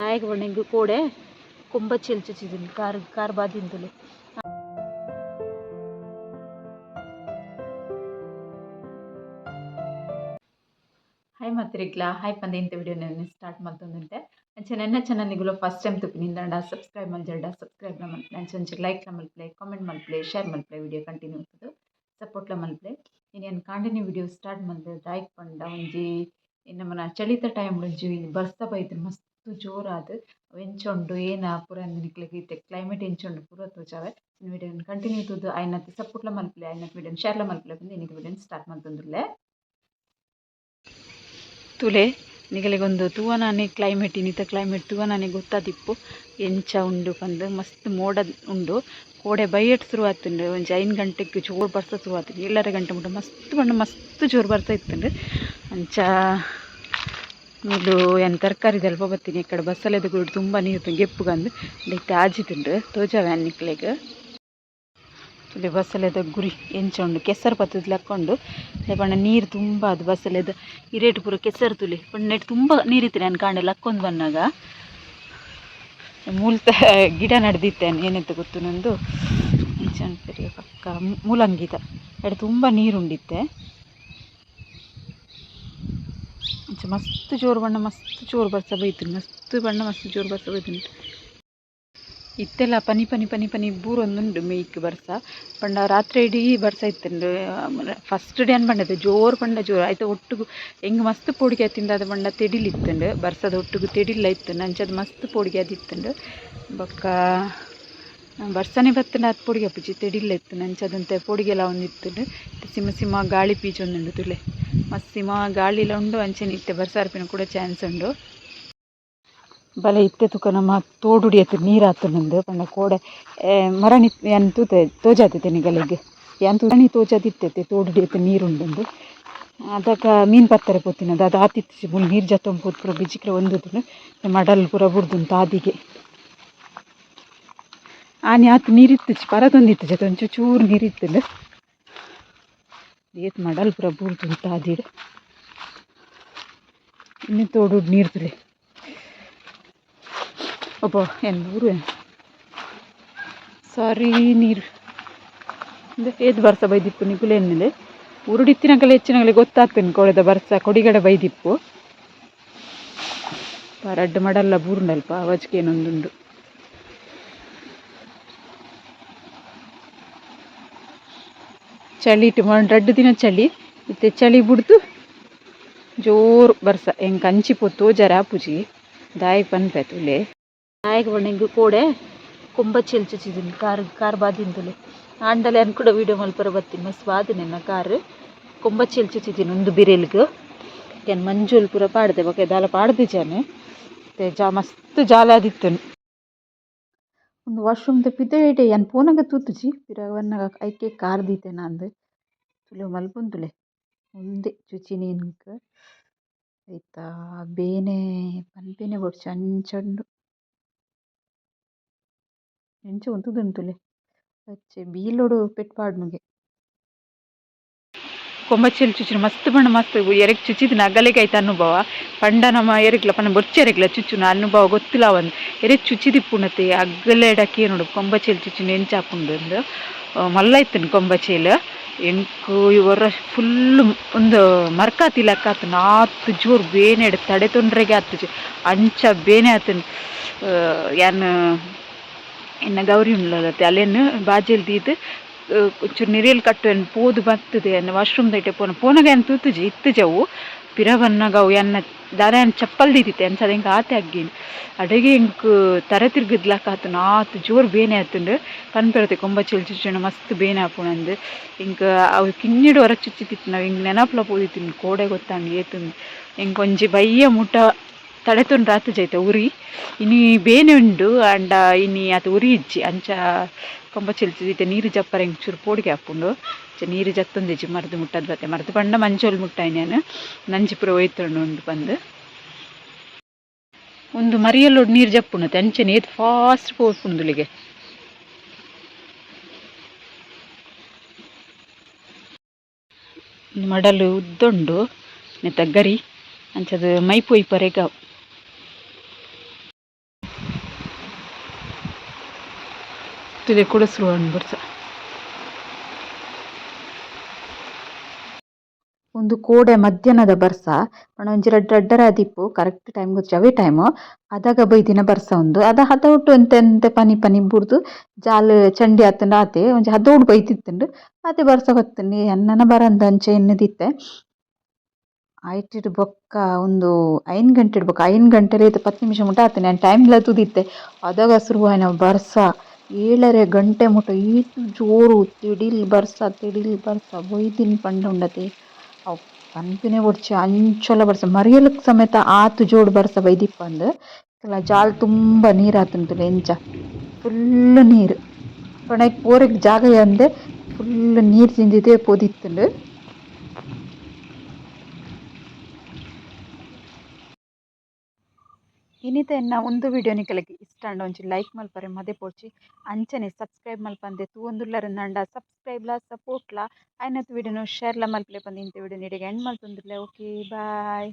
ನಾಯಕ ಬಣ್ಣಂಗು ಕೋಡೆ ಕೊಂಬ ಚೆಲ್ಚಿದ್ದೀನಿ ಕಾರ್ ಕಾರ್ ಬಾದಿಂದಲೇ ಹಾಯ್ ಮಾತ್ರಿಗ್ಲಾ ಹಾಯ್ ಪಂದೆ, ಇಂಥ ವಿಡಿಯೋ ನಾನು ಸ್ಟಾರ್ಟ್ ಮಾಡ್ತಂದಂತೆ. ಅಂಚೆ ನನ್ನ ಚಾನಲ್ನಿಗುলো ಫಸ್ಟ್ ಟೈಮ್ ತುಪ್ಪಿನಿಂದ ಸಬ್ಸ್ಕ್ರೈಬ್ ಮಲ್ಜಲ್ಡ ಸಬ್ಸ್ಕ್ರೈಬ್ ನಾನು ಅಂಚೆ ಲೈಕ್ ಮಲ್ಪ್ಲೆ ಕಾಮೆಂಟ್ ಮಲ್ಪ್ಲೆ ಶೇರ್ ಮಲ್ಪ್ಲೆ ವಿಡಿಯೋ ಕಂಟಿನ್ಯೂ ಆಗ್ತದೆ ಸಪೋರ್ಟ್ಲ ಮಲ್ಪಲೆ ಇನ್ನೇನು ಕಾಂಟಿನ್ಯೂ ವಿಡಿಯೋ ಸ್ಟಾರ್ಟ್ ಮಲ್ದೆ ದಾಯ್ಕ್ ಪಂಡ ಒಂಜಿ ನಮ್ಮನ ಚಳಿತ ಟೈಮ್ ಒಂಜಿ ಬರ್ಸ ಬೈತು ಮಸ್ತ್ ಜೋರಾದ್ ಎಂಚೊಂಡು ಏನ ಪೂರ ನಿಕ್ಲೆಗ್ ಇತ್ತೆ ಕ್ಲೈಮೇಟ್ ಎಂಚೊಂಡು ಪೂರ ತೋಜಾವೆ ವಿಡಿಯೋನ ಕಂಟಿನ್ಯೂ ತೂದು ಆಯ್ನತ್ ಸಪೋರ್ಟ್ಲ ಮಲ್ಪಲೆ ಆಯ್ನತ್ ವಿಡಿಯೋನ ಶೇರ್ಲ ಮಲ್ಪಲೆ ಬಂದು ಇನ್ನಿಗೆ ವಿಡಿಯೋನ ಸ್ಟಾರ್ಟ್ ಮಾಡ್ತಂದುಲ್ಲೆ ತುಲೆ ನಿಗಲಿಗೊಂದು ತೂವನಾನೆ ಕ್ಲೈಮೇಟ್ ಇನ್ನಿತ ಕ್ಲೈಮೇಟ್ ತೂವನಾನೆ ಗೊತ್ತಾದಿಪ್ಪು. ಎಂಚ ಉಂಡು ಪಂದ್ ಮಸ್ತ್ ಮೋಡ ಉಂಡು. ಕೋಡೆ ಬೈಯಟ್ ಶುರು ಆತುಂಡು ಒಂಜಿ ಐನ್ ಗಂಟೆಗ್ ಜೋರು ಬರ್ತಾ ಶುರು ಆತುಂಡು ಏಳರ ಗಂಟೆ ಮುಟ್ಟು ಮಸ್ತ್ ಪಂಡ ಮಸ್ತ್ ಜೋರು ಬರ್ತಾ ಇತ್ತುಂಡು ಅಂಚ ನೀಲು ಏನು ತರಕಾರಿ ದಲ್ಪ ಬತ್ತೀನಿ. ಈ ಕಡೆ ಬಸ್ಸಲ್ಲಿ ಗುಡ್ ತುಂಬ ನೀರು ಗೆಪ್ಪುಗಂದು ಆಜಿತುಂಡು ತೋಜಾವೆ ಅನ್ನಿಕ್ಲೆಗ್ ಇಲ್ಲಿ ಬಸಲೆದ ಗುರಿ ಎಂಚ ಉಂಡು ಕೆಸರು ಉಂಡು ಲೆಕ್ಕೊಂಡು. ಪಂಡ ನೀರು ತುಂಬ ಅದು ಬಸಲೆದ ಇರೇಟ್ ಪೂರ ಕೆಸರು ತುಲಿ. ಪಂಡ ನೆಟ್ ತುಂಬ ನೀರಿತ್ತು ನಾನು ಕಾಂಡೆ ಲಕ್ಕೊಂದು ಬಂದಾಗ ಮೂಲತ ಗಿಡ ನಡೆದಿತ್ತೇನೆ, ಏನಂತ ಗೊತ್ತು ನಂದು? ಎಂಚ ಪೆರಿಯ ಪಕ್ಕ ಮೂಲಂಗಿದ ಎಡೆ ತುಂಬ ಅಂಚ ಮಸ್ತ್ ಜೋರು ಬಣ್ಣ, ಮಸ್ತ್ ಜೋರು ಬರ್ಸ ಬೈತೀನಿ ಮಸ್ತ್ ಬಣ್ಣ, ಮಸ್ತ್ ಜೋರು ಬರ್ಸ ಬೈತೀನಿ ಇತ್ತೆಲ್ಲ ಪನಿ ಪನಿ ಪನಿ ಪನಿ ಬೂರೊಂದುಂಡು ಮೇಯ್ಕ್ ಬರ್ಸ. ಪಂಡ ರಾತ್ರಿ ಇಡೀ ಬರ್ಸ ಇತ್ತಂಡು ಫಸ್ಟ್ ಡೇ ಪಂಡದ ಜೋರ್ ಪಂಡ ಜೋರು. ಆಯ್ತು ಒಟ್ಟಿಗೂ ಹೆಂಗೆ ಮಸ್ತ್ ಪೋಡಿಗೆ ತಿಂದ ಅದು ಪಂಡ ತೆಡಿಲಿತ್ತುಂಡು ಬರ್ಸದ ಒಟ್ಟಿಗೂ ತೆಡಿಲ್ಲ ಇತ್ತು ಅಂಚದು ಮಸ್ತ್ ಪೋಡಿಗೆ ಅದಿತ್ತುಂಡು ಬೊಕ್ಕ, ಬರ್ಸನೆ ಬತ್ತಂಡ ಅದು ಪೊಡಿಗೆ ಅಪ್ಪಿಜಿ ತೆಡಿಲ್ಲ ಇತ್ತು, ನಂಚದಂತೆ ಪೊಡಿಗೆಲ್ಲ ಒಂದಿತ್ತುಂಡು ಸಿಮ ಸಿಮ ಗಾಳಿ ಪೀಚೊಂದುಂಡು ತುಲೆ. ಮಸ್ತ್ ಸಿಮ ಗಾಳಿಲ ಉಂಡು, ಅಂಚೆನೆ ಇತ್ತೆ ಬರ್ಸಾರ್ಪಿನ ಕೂಡ ಚಾನ್ಸ್ ಉಂಡು. ಬಲೆ ಇತ್ತೆ ತುಕ ನಮ್ಮ ತೋಡುಡಿ ಎತ್ತು ನೀರು ಆತನಂದು ಪಂಡ ಕೋಡೆ ಮರಣಿ ಯಾನ್ ತೂತೆ ತೋಜಾತಿತ್ತೆ ನಿಗಲಿಗೆ. ಏನ್ ತುಣಿ ತೋಜಾದಿತ್ತೈತೆ ತೋಡುಡಿ ಎತ್ತು ನೀರುಂಡು ಅದಕ್ಕ ಮೀನು ಬರ್ತಾರೆ ಪೋತಿನದು, ಅದು ಆತಿತ್ತು ಬುಲ್ ನೀರು ಜತ್ತೊಂಬ ಪೂರ ಒಂದು ಒಂದುದು ಮಡಲ್ ಪೂರ ಬುಡ್ದುಂಡು ತಾದಿಗೆ ಆನೆ ಆತು ನೀರಿತ್ತು ಪರದೊಂದಿತ್ತು ಜೊತೆ ಒಂಚೂ ಚೂರು ನೀರಿತ್ತು ಏತ್ ಮಡಲ್ ಪೂರ ಬುಡ್ದುಂಡು ತಾದಿಡು ಇನ್ನು ತೋಡು ನೀರ್ ತುಲೆ ಒಬ್ಬ ಏನು. ಊರು ಸಾರಿ ನೀರು. ಏದು ಬರ್ಸ ಬೈದಿಪ್ಪು, ನಿಗುಲೆ ಎನ್ನಲೆ. ಉರುಡಿತ್ತಿನಕಲೆ ಹೆಚ್ಚಿನಗಲೆ ಗೊತ್ತಾಗ್ತೇನೆ ಕೊಳೆದ ಬರ್ಸ, ಕೊಡಿಗಡೆ ಬೈದಿಪ್ಪು. ರಡ್ಡು ಮಡಲ್ಲ ಅವಜ್ಗೆ ಏನೊಂದುಂಡು. ಚಳಿ ಇಟ್ಟು ರಡ್ಡು ದಿನ ಚಳಿ ಮತ್ತೆ ಚಳಿ ಬಿಡ್ತು ಜೋರು ಬರ್ಸ. ಹೆಂಗೆ ಕಂಚಿ ಪೊತ್ತು ಜರ ಪೂಜಿ, ದಾಯಿ ಪನ್ಪೆ ತುಲೆ. ದಾಯಕ್ ಬಣ್ಣಿಂಗು ಕೋಡೆ ಕೊಂಬ ಚೆಲ್ಚಿದ್ದೀನಿ ಕಾರ್ ಕಾರ್ ಬಾದಿಂದುಲೆ. ಆಂಡಲೆ ಅನ್ಕೂಡ ವೀಡಿಯೋ ಮಲ್ಪರ ಬರ್ತೀನಿ. ಮಸ್ತ್ ಬಾದು ನನ್ನ ಕಾರ್. ಕೊಂಬ ಚೆಲ್ಚಿದ್ದೀನಿ ಒಂದು ಬಿರೆಲ್ಗು. ಏನು ಮಂಜುಲ್ ಪೂರ ಪಾಡ್ದೆ, ಬೊಕ ದಾಲ ಪಾಡ್ದೆ ಜಾನೆ. ಜಾ ಮಸ್ತ್ ಜಾಲಾದಿತ್ತು ಒಂದು ವಾಶ್ರೂಮ್ ಪಿದೇಟೆ ಏನು ಪೋನಾಗ ತೂತುಜಿ ಪಿರವನ್ನಾಗ ಐಕೆ ಕಾರ್ ದೀತೆ ನಂದು. ತುಳು ಮಲ್ಪೊಂದುಲೆ ಒಂದೇ ಚುಚಿ ನೀನ್ಕ. ಐತಾ ಬೇನೆ ಪನ್ಪೇನೆ ಬೊಡ್ಚಿ ಅಂಚಂಡು ಎಂಚ ಉಂತುದುಂತುಲೆ ಅಚ್ಚೆ, ಬೀಲೋಡು ಪೆಟ್ ಪಾಡ್ನುಗೆ ಕೊಂಬಚ್ಚೆಲ್ ಚುಚ್ಚಿನ ಮಸ್ತ್ ಬಣ್ಣ, ಮಸ್ತ್ ಎರೆಗ್ ಚುಚ್ಚಿದ ನಗಲೇ ಆಯ್ತು ಅನುಭವ. ಪಂಡ ನಮ್ಮ ಎರೆಗ್ಲ ಪನ್ನ ಬೊಚ್ಚ ಎರೆಗ್ಲ ಚುಚ್ಚುನ ಅನುಭವ ಗೊತ್ತಿಲ್ಲ ಒಂದು ಎರೆಗ್ ಚುಚ್ಚಿದಿಪ್ಪುಣತೆ ಅಗ್ಗಲೆ ಡಕ್ಕಿ ನೋಡು ಕೊಂಬಚ್ಚೆಲ್ ಚುಚ್ಚಿನ ಎಂಚ ಹಾಪುಂಡು ಅಂದು ಮಲ್ಲ ಇತ್ತನು ಕೊಂಬಚ್ಚೆಲ್. ಎಂಕು ಇವರ ಫುಲ್ಲು ಒಂದು ಮರ್ಕಾತಿಲಕ್ಕ ಆತನ ಆತು ಜೋರು ಬೇನೆ ತಡೆ ತೊಂದ್ರೆಗೆ ಆತು, ಅಂಚ ಬೇನೆ ಆತನು. ಯಾನ್ ಎನ್ನ ಗೌರಿ ಉಂಡ್ಲತ್ತೆ ಅಲ್ಲೇನು ಬಾಜೆಲ್ ದೀತ್ ಒಂಚೂರು ನಿರಿಯಲ್ ಕಟ್ಟು ಪೋದು ಬರ್ತದೆ ಅನ್ನ ವಾಶ್ರೂಮ್ ದೈಟೆ ಪೋನ. ಪೋನಗ ಏನು ತೂತುಜಿ ಇತ್ತು ಜವು ಪಿರವನ್ನಗ ಎನ್ನ ದಾದ ಏನು ಚಪ್ಪಲ್ ದೀತಿತ್ತೆ ಅನ್ಸದ ಹೆಂಗೆ ಆತೆ ಅಗ್ಗಿನ. ಅಡಗೆ ಹೆಂಗೆ ತರ ತಿರ್ಗಿದ್ಲಾಕ ಆತನ ಆತು ಜೋರು ಬೇನೆ ಆತುಂಡು. ಪನ್ಪಿರತ್ತೆ ಕೊಂಬ ಚಿಲ್ಚಿನ ಮಸ್ತ್ ಬೇನೆ ಆಪುಣಂದು ಹಿಂಗೆ ಅವು ಕಿನ್ನಿಡು ಹೊರಗೆ ಚುಚ್ಚಿತಿತ್ತು ನಾವು. ಹಿಂಗೆ ನೆನಪಲ ಪೋದಿತ್ತು ಕೋಡೆ ಗೊತ್ತಾಂಡು ಏತುಂಡು ಹಿಂಗೆ ಒಂಜಿ ಬಯ್ಯ ಮುಟ ತಡೆತೊಂಡು ರಾತು ಜೈತೆ, ಉರಿ. ಇನಿ ಬೇನೆ ಉಂಡು, ಅಂಡ ಇನಿ ಅದು ಉರಿ ಇಜ್ಜಿ. ಅಂಚ ಕೊಂಬ ಚಿಲ್ಚಿದಿತ್ತೆ ನೀರು ಜಪ್ಪರ ಹೆಂಗೆ ಚೂರು ಪೋಡಿಗೆ ಹಾಕ್ಕೊಂಡು ನೀರು ಜತ್ತೊಂದಿಜ್ಜಿ ಮರ್ದು ಮುಟ್ಟದ್ ಬತ್ತೆ ಮರ್ದು ಪಂಡ ಮಂಜೋಲ್ ಮುಟ್ಟಾಯಿ ನಾನು ನಂಜಿ ಪೂರ ಒಯ್ತೊಂಡು ಉಂಡು ಬಂದು. ಒಂದು ಮರಿಯಲ್ಲೋಡು ನೀರು ಜಪ್ಪುಣತೆ ಅಂಚನೆ ಏತ್ ಫಾಸ್ಟ್ ಪೋಪುಂದುಲಿಗೆ ಮಡಲು ಉದ್ದುಂಡು, ನೆತ್ತ ಗರಿ. ಅಂಚದು ಮೈಪೊಯಿ ಪರೆಗಾವ್. ತುಲೆ ಸುರು ಬರ್ಸ ಒಂದು ಕೋಡೆ ಮಧ್ಯಾಹ್ನದ ಬರ್ಸ ಪಂಡ ಒಂಜಿ ರಡ್ಡ್ ರಡ್ಡರ ದಿಪ್ಪು ಕರೆಕ್ಟ್ ಟೈಮ್ ಚವಿ ಟೈಮು ಅದಾಗ ಬೈದಿನ ಬರ್ಸ ಒಂದು. ಅದ ಹದೌಟು ಅಂತೆ ಪನಿ ಪನಿ ಬುರ್ದು ಜಾಲ ಚಂಡಿ ಆತುಂಡ ಆತೆ ಒಂಜಿ ಹದೌಡು ಬೈತಿತ್ತಂಡು. ಆತೆ ಬರ್ಸ ಬತ್ತುಂಡು ಅನ್ನನ ಬರಂದ ಅಂಚೆ ಎನ್ನದಿತ್ತೆ ಐಟಿಡ್ ಬೊಕ್ಕ, ಒಂದು ಐನ್ ಗಂಟೆ ಇಡ್ಬೇಕು. ಐನ್ ಗಂಟೆಲಿ ಪತ್ತು ನಿಮಿಷ ಮುಟ ಆತನೆ ಟೈಮ್ ಇಲ್ಲ ತುದಿತ್ತೆ ಅದಾಗ ಶುರುವಾಯ್ನ ಬರ್ಸ. ಏಳರೆ ಗಂಟೆ ಮುಟ ಈಟು ಜೋರು ತಿಡಿಲ್ ಬರ್ಸ ತಿಡಿಲ್ ಬರ್ಸ, ಬೈದಿನ್ ಪಂಡ ಉಂಡತೆ. ಅವು ಪನ್ಪುನೆ ಬೊಡ್ಚಿ ಅಂಚೊಲ ಬರ್ಸ. ಮರಿಯಲುಕ್ ಸಮೇತ ಆತು ಜೋಡು ಬರ್ಸ ಬೈದಿಪ್ಪಂದ್ ಜಾಲ ಜಾಲ್ ತುಂಬ ನೀರ್ ಆತುಂಡು ಎಂಚ ಫುಲ್ಲ್ ನೀರ್. ಪಂಡ ಐಕ್ ಪೋರೆಗ್ ಜಾಗ ಅಂದೆ ಫುಲ್ ನೀರ್ ಸಿಂದಿದೆ ಪೋದಿತ್ತುಂಡು ಇನ್ನಿತ ಎನ್ನ ಉಂದು ವಿಡಿಯೋ ನಿಕಲೆಗ್ ಇಷ್ಟ ಆಂಡ ಒಂಜಿ ಲೈಕ್ ಮಲ್ಪರೆ ಮದೆ ಪೋಡ್ಚಿ ಅಂಚನೆ ಸಬ್ಸ್ಕ್ರೈಬ್ ಮಲ್ಪಂದೆ ತೂವೊಂದುಲ್ಲೆರ್ ಸಬ್ಸ್ಕ್ರೈಬ್ಲ ಸಪೋರ್ಟ್ಲ ಐನತ್ ವಿಡಿಯೋನು ಶೇರ್ಲ ಮಲ್ಪಲೆ ಪಂದ್ ಇಂತ ವಿಡಿಯೋ ನಿಡೆಗೆ ಎಂಡ್ ಮಲ್ತೊಂದುಲ್ಲೆ ಓಕೆ ಬಾಯ್